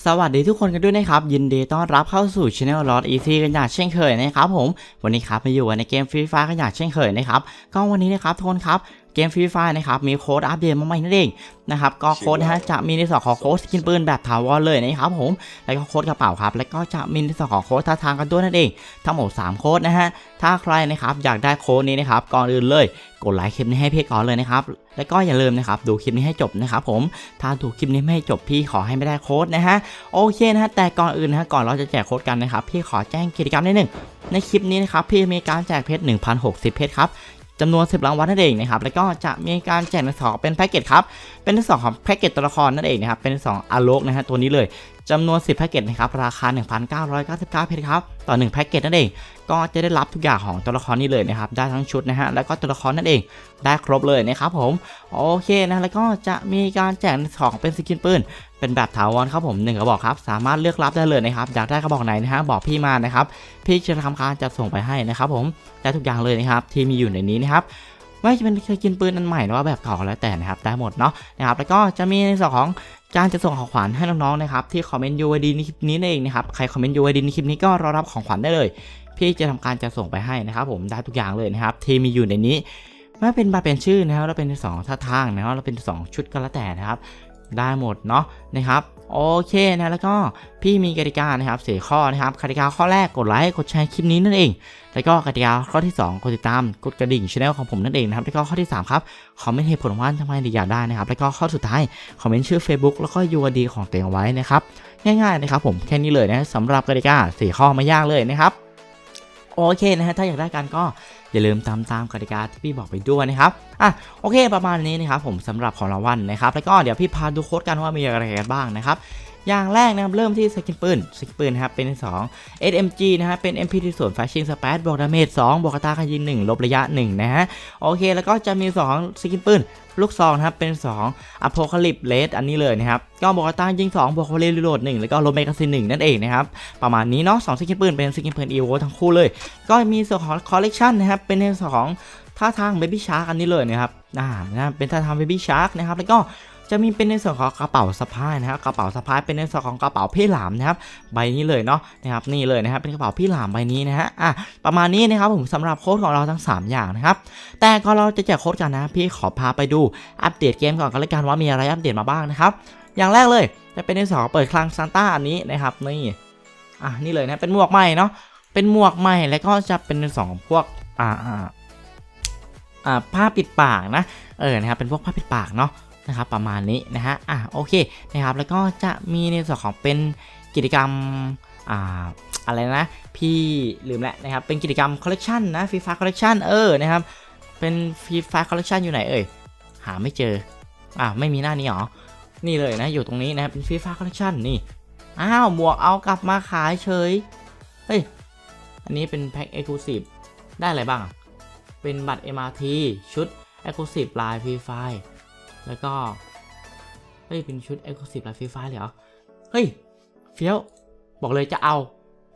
สวัสดีทุกคนกันด้วยนะครับ ยินดีต้อนรับเข้าสู่ช anel Lord Easy กันอย่างเช่นเคยนะครับผมวันนี้ครับมาอยู่กันในเกมฟรีไฟกันอย่างเช่นเคยนะครับก็วันนี้นะครับทุกคนครับ เกมฟรีไฟนะครับมีโค้ดอัปเดตมาใหม่นั่นเองนะครับก็โค้ดนะฮะจะมีในส่วนของโค้ดสกินปืนแบบถาวรเลยนะครับผมแล้วก็โค้ดกระเป๋าครับ แล้วก็จะมีในส่วนของโค้ดท่าทางกันด้วยนั่นเอง ทั้งหมด3โค้ดนะฮะถ้าใครนะครับอยากได้โค้ดนี้นะครับก่อนอื่นเลย กดไลค์คลิปนี้ให้พี่ก่อนเลยนะครับแล้วก็อย่าลืมนะครับดูคลิปนี้ให้จบนะครับผมถ้าดูคลิปนี้ไม่ให้จบพี่ขอให้ไม่ได้โค้ดนะฮะโอเคนะฮะแต่ก่อนอื่นนะฮะก่อนเราจะแจกโค้ดกันนะครับพี่ขอแจ้งกิจกรรมนิดหนึ่งในคลิปนี้นะครับพี่มีการแจกเพชร1,060 เพชรครับ จำนวน 10 รางวัลนั่นเองนะครับ แล้วก็จะมีการแจกในสองเป็นแพ็กเกจครับ เป็นในสองของแพ็กเกจตัวละครนั่นเองนะครับ เป็นในสองอาโลกนะฮะตัวนี้เลยจำนวน 10 แพ็กเกจนะครับ ราคา 1,999 เพชรครับ ต่อ 1 แพ็กเกจนั่นเอง ก็จะได้รับทุกอย่างของตัวละครนี้เลยนะครับ ได้ทั้งชุดนะฮะ แล้วก็ตัวละครนั่นเอง ได้ครบเลยนะครับผม โอเคนะ แล้วก็จะมีการแจกของเป็นสกินปืน เป็นแบบถาวรครับผมหนึ่งกระบอกครับ สามารถเลือกรับได้เลยนะครับ อยากได้กระบอกไหนนะฮะ บอกพี่มานะครับ พี่จะทำการจัดส่งไปให้นะครับผม ได้ทุกอย่างเลยนะครับ ที่มีอยู่ในนี้นะครับ ว่าจะเป็นสกินปืนอันใหม่หรือว่าแบบเก่าก็แล้วแต่นะครับได้หมดเนาะนะครับแล้วก็จะมีในส่วนของการจะส่งของขวัญให้น้องๆนะครับที่คอมเมนต์ UID ในคลิปนี้นั่นเองนะครับใครคอมเมนต์ UID ในคลิปนี้ก็รอรับของขวัญได้เลย พี่จะทำการจะส่งไปให้นะครับผมได้ทุกอย่างเลยนะครับที่มีอยู่ในนี้ไม่ว่าเป็นบัตรเป็นชื่อนะครับแล้วเป็นสองท่าทางนะครับแล้วเป็นสองชุดก็แล้วแต่นะครับได้หมดเนาะนะครับ โอเคนะแล้วก็พี่มีกติกานะครับสี่ข้อนะครับกติกาข้อแรกกดไลค์กดแชร์คลิปนี้นั่นเอง แล้วก็กติกาข้อที่ 2 กดติดตามกดกระดิ่งช่องของผมนั่นเองนะครับแล้วก็ข้อที่ 3 ครับคอมเมนต์เหตุผลว่าทำไมถึงอยากได้นะครับ แล้วก็ข้อสุดท้ายคอมเมนต์ชื่อ Facebook แล้วก็ UID ของตัวเองเอาไว้นะครับง่ายๆนะครับผมแค่นี้เลยนะสำหรับกติกาสี่ข้อไม่ยากเลยนะครับ โอเคนะฮะถ้าอยากได้กันก็อย่าลืมตามตามกติกาที่พี่บอกไปด้วยนะครับอะโอเคประมาณนี้นะครับผมสำหรับของรางวัลนะครับแล้วก็เดี๋ยวพี่พาดูโค้ดกันว่ามีอะไรกันบ้างนะครับ อย่างแรกนะครับเริ่มที่สกินปืนสกินปืนนะครับเป็น 2 SMG นะฮะเป็น MP ที่ส่วนแฟชชิ่งสเปซบวกดาเมจ2บวกกระตาการยิง1ลบระยะ 1 นะฮะโอเค แล้วก็จะมี 2 สกินปืนลูกซองนะครับเป็น 2 a p o c a l y p s e Red อันนี้เลยนะครับ ก็บวกกระตายิง 2บวกโคเรลิโหลด1แล้วก็ลบเมกาซิน1นั่นเองนะครับ ประมาณนี้เนาะ2สกินปืนเป็นสกินปืน EVO ทั้งคู่เลย ก็มีส่วนของคอลเลกชันนะครับ เป็นในสองท่าทาง Baby Shark อันนี้เลยนะครับอ่านะเป็นท่าทาง Baby Shark นะครับ แล้วก็ จะมีเป็นในส่วนของกระเป๋าสะพายนะครับกระเป๋าสะพายเป็นในส่วนของกระเป๋าพี่หลามนะครับใบนี้เลยเนาะนะครับนี่เลยนะครับเป็นกระเป๋าพี่หลามใบนี้นะฮะอะประมาณนี้นะครับผมสำหรับโค้ดของเราทั้ง 3 อย่างนะครับแต่ก่อนเราจะแจกโค้ดกันนะพี่ขอพาไปดูอัปเดตเกมก่อนกันเลยกันว่ามีอะไรอัปเดตมาบ้างนะครับอย่างแรกเลยจะเป็นในส่วนของเปิดคลังซานต้าอันนี้นะครับนี่อะนี่เลยนะเป็นหมวกใหม่เนาะเป็นหมวกใหม่แล้วก็จะเป็นในส่องพวกอ่าอ่าอ่าผ้าปิดปากนะ เออ นะครับ เป็นพวกผ้าปิดปากเนาะ นะครับประมาณนี้นะฮะอะโอเคนะครับแล้วก็จะมีในส่วนของเป็นกิจกรรมอ่าอะไรนะพี่ลืมแล้วนะครับเป็นกิจกรรมคอลเลกชันนะฟรีไฟคอลเลกชันเออนะครับเป็นฟรีไฟคอลเลกชันอยู่ไหนเอ่ยหาไม่เจออ่าไม่มีหน้านี้หรอนี่เลยนะอยู่ตรงนี้นะเป็นฟรีไฟคอลเลกชันนี่อ้าวหมวกเอากลับมาขายเฉยเฮ้ยอันนี้เป็นแพ็ค Exclusive ได้อะไรบ้าง เป็นบัตร MRT ชุด Exclusive ลาย Free Fire แล้วก็ เฮ้ย เป็นชุด Exclusive ลาย Free Fire เลยเหรอ เฮ้ย เฟี้ยว บอกเลยจะเอา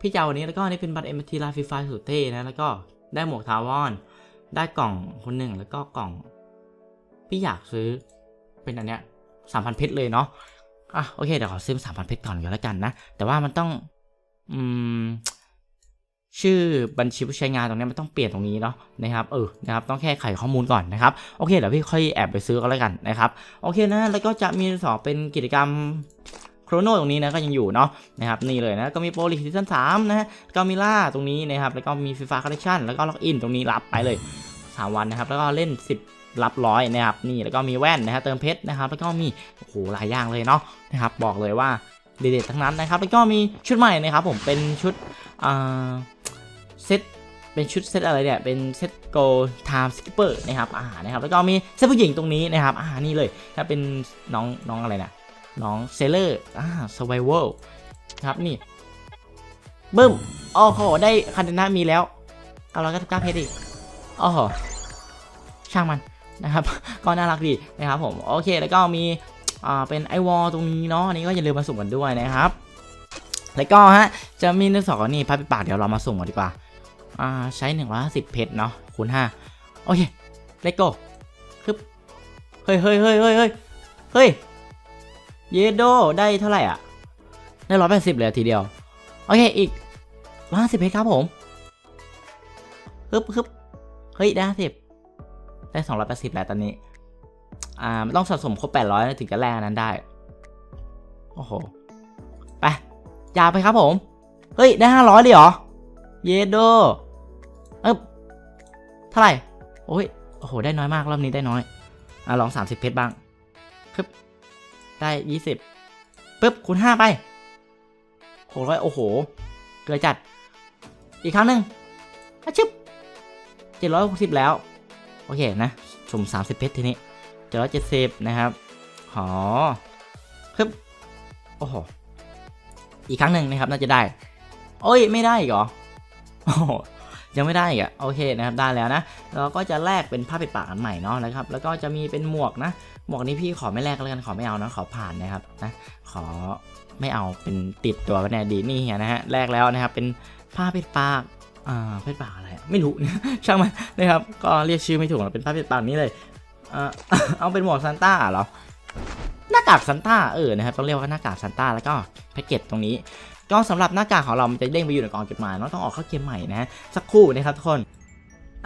พี่จะเอาอันนี้แล้วก็อันนี้เป็นบัตร MRT ลาย Free Fire สุดเท่นะ แล้วก็ได้หมวกทาวอน ได้กล่องคนหนึ่งแล้วก็กล่อง พี่อยากซื้อเป็นอันเนี้ยสามพันเพชรเลยเนาะอะโอเคเดี๋ยวขอซื้อสามพันเพชรก่อนก็แล้วกันนะ แต่ว่ามันต้อง อืม ชื่อบัญชีผู้ใช้งานตรงนี้มันต้องเปลี่ยนตรงนี้เนาะนะครับเออนะครับต้องแค่ไขข้อมูลก่อนนะครับโอเคเดี๋ยวพี่ค่อยแอบไปซื้อก็แล้วกันนะครับโอเคนะแล้วก็จะมีสองเป็นกิจกรรมโครโนตรงนี้นะก็ยังอยู่เนาะนะครับนี่เลยนะก็มีโปรลิซีซั่นสามนะฮะก็มีล่าตรงนี้นะครับแล้วก็มีฟีฟ่าคอลเลคชันแล้วก็ล็อกอินตรงนี้รับไปเลยสามวันนะครับแล้วก็เล่น 10 รับร้อยนะครับนี่แล้วก็มีแว่นนะฮะเติมเพชรนะครับแล้วก็มีโอ้โหหลายอย่างเลยเนาะนะครับบอกเลยว่า เด็ดๆทั้งนั้นนะครับ แล้วก็มีชุดใหม่นะครับผมเป็นชุดเซตเป็นชุดเซตอะไรเนี่ยเป็นเซตโกไทม์สกิปเปอร์นะครับอ่านะครับแล้วก็มีเซตผู้หญิงตรงนี้นะครับอ่านี่เลยถ้าเป็นน้องน้องอะไรนะน้องเซเลอร์อ่าสไวเวลครับนี่บึ้มโอ้โหได้คันเดนามีแล้วเอาเราก็ก้าเพชรอีกโอ้โหช่างมันนะครับ ก็น่ารักดีนะครับผม โอเค แล้วก็มี อ่าเป็นไอวอลตรงนี้เนาะอันนี้ก็อย่าลืมมาสุ่มกันด้วยนะครับ แล้วก็ฮะจะมีในสองนี่พับปิดปากเดี๋ยวเรามาส่งกันดีกว่าอ่าใช้หนึ่งร้อยสิบเพชรเนาะคูณห้าโอเคเลโก้คึบเฮ้ยเฮ้ยเฮ้ยเฮ้ยเฮ้ยเฮ้ยเยโดได้เท่าไหร่อะได้ร้อยแปดสิบเลยทีเดียวโอเคอีกร้อยห้าสิบเพชรครับผมฮึบฮึบเฮ้ยได้ห้าสิบได้สองร้อยแปดสิบแล้วตอนนี้ อ่ามันต้องสะสมครบแปดร้อยถึงจะแลกนั้นได้ โอ้โห ไป ยาวไปครับผม เฮ้ย ได้ห้าร้อยเลยเหรอ เยโดเอ๊บเท่าไหร่ โอ้ย โอ้โห ได้น้อยมาก รอบนี้ได้น้อย อะ ลองสามสิบเพชรบ้างปึ๊บได้ยี่สิบปึ๊บคูณห้าไปหกร้อยโอ้โห เกลือจัด อีกครั้งหนึ่งอะชึบเจ็ดร้อยหกสิบแล้ว โอเคนะสมสามสิบเพชรทีนี้ เจ็ดร้อยเจ็ดสิบนะครับหอปึ๊บโอ้โห อีกครั้งหนึ่งนะครับ น่าจะได้ โอ้ย ไม่ได้อีกเหรอโอ้ยังไม่ได้อีกอะโอเคนะครับได้แล้วนะ เราก็จะแลกเป็นผ้าปิดปากอันใหม่เนาะนะครับ แล้วก็จะมีเป็นหมวกนะ หมวกนี้พี่ขอไม่แลกแล้วกันขอไม่เอานะขอผ่านนะครับนะขอไม่เอาเป็นติดตัวกันแน่ดีนี่นะฮะแลกแล้วนะครับเป็นผ้าปิดปากอ่าปิดปากอะไรไม่รู้ช่างมันนะครับก็เรียกชื่อไม่ถูกหรอกเป็นผ้าปิดปากนี้เลย เอาเป็นหมวกซานต้าเหรอ หน้ากากซันต้าเออนะครับต้องเรียกว่าหน้ากากซันต้าแล้วก็แพ็กเกจตรงนี้ ก็สำหรับหน้ากากของเรามันจะเด้งไปอยู่ในกล่องจดหมายเนาะต้องออกเข้าเกมใหม่นะฮะสักครู่นะครับทุกคน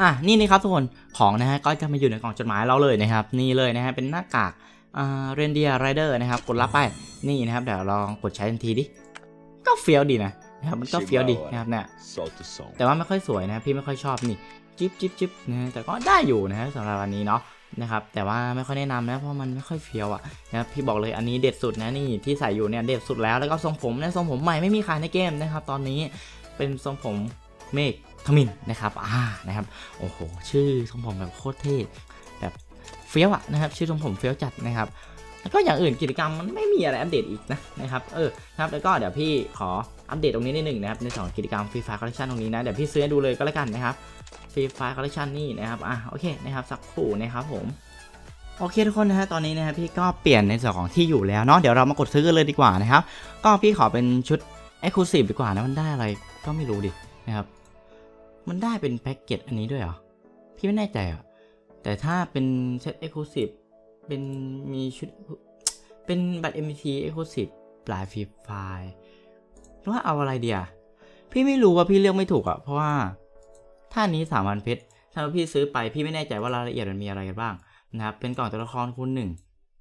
อะนี่นะครับทุกคนของนะฮะก็จะมาอยู่ในกล่องจดหมายเราเลยนะครับ นี่เลยนะฮะเป็นหน้ากากอ่าเรนเดียร์ไรเดอร์นะครับกดรับไปนี่นะครับเดี๋ยวลองกดใช้ทันทีดิก็เฟี้ยวดีนะนะครับมันก็เฟี้ยวดีนะครับเนี่ยแต่ว่าไม่ค่อยสวยนะพี่ไม่ค่อยชอบนี่จิ๊บจิ๊บจิ๊บนะแต่ก็ได้อยู่นะฮะสำหรับอันนี้เนาะ นะครับแต่ว่าไม่ค่อยแนะนำนะเพราะมันไม่ค่อยเฟี้ยวอะนะพี่บอกเลยอันนี้เด็ดสุดนะนี่ที่ใส่อยู่เนี่ยเด็ดสุดแล้วแล้วก็ทรงผมเนี่ยทรงผมใหม่ไม่มีขายในเกมนะครับ ตอนนี้เป็นทรงผมเมฆขมินนะครับอ่านะครับโอ้โหชื่อทรงผมแบบโคตรเท่แบบเฟี้ยวอะนะครับชื่อทรงผมเฟี้ยวจัดนะครับแล้วก็อย่างอื่นกิจกรรมมันไม่มีอะไรอัปเดตอีกนะนะครับเออครับแล้วก็เดี๋ยวพี่ขอ อัปเดตตรงนี้นิดหนึ่งนะครับในสองกิจกรรมฟรีไฟคอลเลคชันตรงนี้นะเดี๋ยวพี่ซื้อดูเลยก็แล้วกันนะครับฟรีไฟคอลเลคชันนี่นะครับอะโอเคนะครับสักครู่นะครับผมโอเคทุกคนนะฮะตอนนี้นะครับพี่ก็เปลี่ยนในส่วนของที่อยู่แล้วเนาะเดี๋ยวเรามากดซื้อกันเลยดีกว่านะครับก็พี่ขอเป็นชุด Exclusive ดีกว่านะมันได้อะไรก็ไม่รู้ดินะครับมันได้เป็นแพ็กเกจอันนี้ด้วยเหรอพี่ไม่แน่ใจอะแต่ถ้าเป็นเซต Exclusive เป็นมีชุดเป็นบัตร MT Exclusive ปลายฟรีไฟล์ หรือว่าเอาอะไรเดียพี่ไม่รู้ว่าพี่เลือกไม่ถูกอะเพราะว่าถ้านี้สามพันเพชรถ้าพี่ซื้อไปพี่ไม่แน่ใจว่ารายละเอียดมันมีอะไรกันบ้างนะครับ เป็นกล่องตัวละครคูณหนึ่ง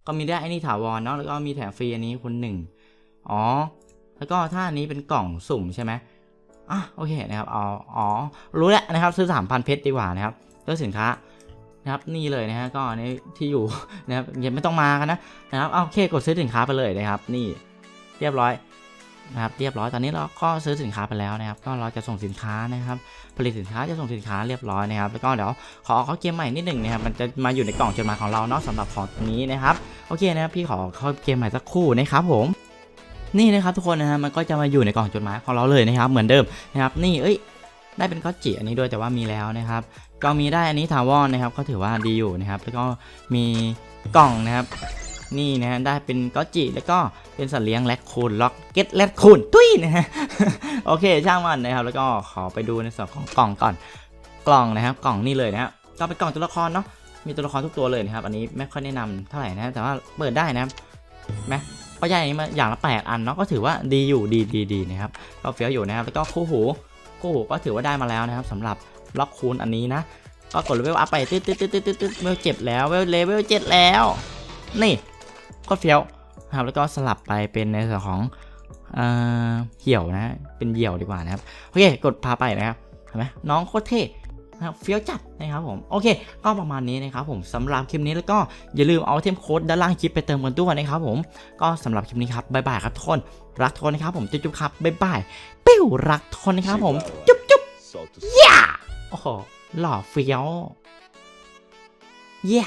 ก็มีได้ไอ้นี่ถาวรเนาะแล้วก็มีแถมฟรีอันนี้คูณหนึ่งอ๋อ แล้วก็ถ้านี้เป็นกล่องสุ่มใช่ไหมอะโอเคนะครับอ๋ออ๋อรู้แล้วนะครับซื้อสามพันเพชรดีกว่านะครับเลือกสินค้านะครับนี่เลยนะฮะก็อันนี้ที่อยู่นะครับยังไม่ต้องมากันนะนะครับเอาโอเคกดซื้อสินค้าไปเลยนะครับ นี่เรียบร้อย นะครับเรียบร้อยตอนนี้เราก็ซื้อสินค้าไปแล้วนะครับ ก็เราจะส่งสินค้านะครับ ผลิตสินค้าจะส่งสินค้าเรียบร้อยนะครับแล้วก็เดี๋ยวขอเขาเกมใหม่นิดหนึ่งนะครับมันจะมาอยู่ในกล่องจดหมายของเราเนาะสำหรับของนี้นะครับโอเคนะครับพี่ขอเข้าเกมใหม่สักครู่นะครับผมนี่นะครับทุกคนนะฮะมันก็จะมาอยู่ในกล่องจดหมายของเราเลยนะครับ เหมือนเดิมนะครับ นี่เอ้ยได้เป็นก็จิอันนี้ด้วยแต่ว่ามีแล้วนะครับ ก็มีได้อันนี้ถาวรนะครับ ก็ถือว่าดีอยู่นะครับ แล้วก็มีกล่องนะครับ นี่นะฮะได้เป็นก็จิแล้วก็เป็นสัตว์เลี้ยงแรดคูนล็อกเก็ตแรดคูนตุ้ยนะฮะโอเคช่างมันนะครับ แล้วก็ขอไปดูในส่วนของกล่องก่อนกล่องนะครับ กล่องนี่เลยนะครับก็เป็นกล่องตัวละครเนาะมีตัวละครทุกตัวเลยนะครับ อันนี้ไม่ค่อยแนะนำเท่าไหร่นะแต่ว่าเปิดได้นะครับไหมก็ใหญ่นี้มาอย่างละแปดอันเนาะก็ถือว่าดีอยู่ดีดีดีนะครับก็เฟี้ยวอยู่นะครับแล้วก็คู่หูคู่หูก็ถือว่าได้มาแล้วนะครับสำหรับล็อกคูณอันนี้นะก็กดเลเวลอัพไปตึ๊ดตึ๊ดตึ๊ดตึ๊ดตึ๊ดตืดเลเวลเจ็ดแล้วเวลเลเวลเจ็ดแล้ว นี่ ก็เฟี้ยวนะครับแล้วก็สลับไปเป็นในส่วนของเอ่อเหี่ยวนะ เป็นเหี่ยวดีกว่านะครับ โอเค กดพาไปนะครับเห็นไหมน้องโคตรเท่นะเฟี้ยวจัดนะครับผม โอเค ก็ประมาณนี้นะครับผมสำหรับคลิปนี้แล้วก็อย่าลืมเอาเทมโค้ดด้านล่างคลิปไปเติมกันด้วยนะครับผม ก็สำหรับคลิปนี้ครับบ๊ายบายครับทุกคน รักทุกคนนะครับผม จุ๊บจุ๊บครับบ๊ายบายปิ้วรักทุกคนนะครับผม จุ๊บจุ๊บ Solta o som. โอ้โหหล่อเฟี้ยวเย้